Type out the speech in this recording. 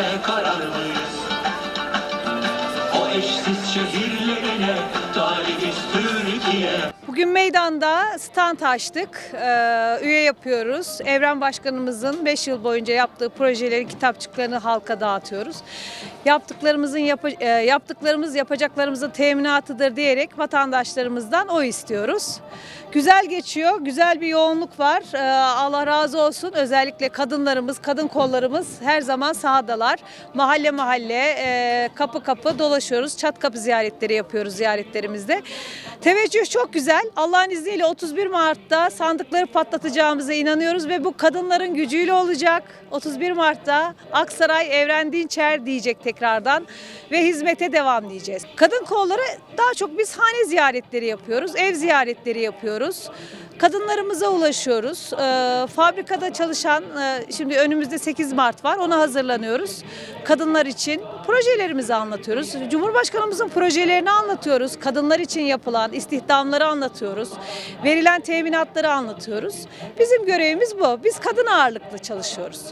ve kararlıyız. O eşsiz şehirlerine talibiz Türkiye Bugün meydanda stand açtık. Ee, üye yapıyoruz. Evren Başkanımızın 5 yıl boyunca yaptığı projeleri, kitapçıklarını halka dağıtıyoruz. Yaptıklarımızın yapa- e, yaptıklarımız yapacaklarımızın teminatıdır diyerek vatandaşlarımızdan o istiyoruz. Güzel geçiyor, güzel bir yoğunluk var. Ee, Allah razı olsun. Özellikle kadınlarımız, kadın kollarımız her zaman sahadalar. Mahalle mahalle, e, kapı kapı dolaşıyoruz. Çat kapı ziyaretleri yapıyoruz ziyaretlerimizde. Teveccüh çok güzel. Allah'ın izniyle 31 Mart'ta sandıkları patlatacağımıza inanıyoruz ve bu kadınların gücüyle olacak. 31 Mart'ta Aksaray Evren Dinçer diyecek tekrardan ve hizmete devam diyeceğiz. Kadın kolları daha çok biz hane ziyaretleri yapıyoruz, ev ziyaretleri yapıyoruz. Kadınlarımıza ulaşıyoruz. Ee, fabrikada çalışan, e, şimdi önümüzde 8 Mart var, ona hazırlanıyoruz. Kadınlar için projelerimizi anlatıyoruz. Cumhurbaşkanımızın projelerini anlatıyoruz. Kadınlar için yapılan istihdamları anlatıyoruz. Verilen teminatları anlatıyoruz. Bizim görevimiz bu. Biz kadın ağırlıklı çalışıyoruz.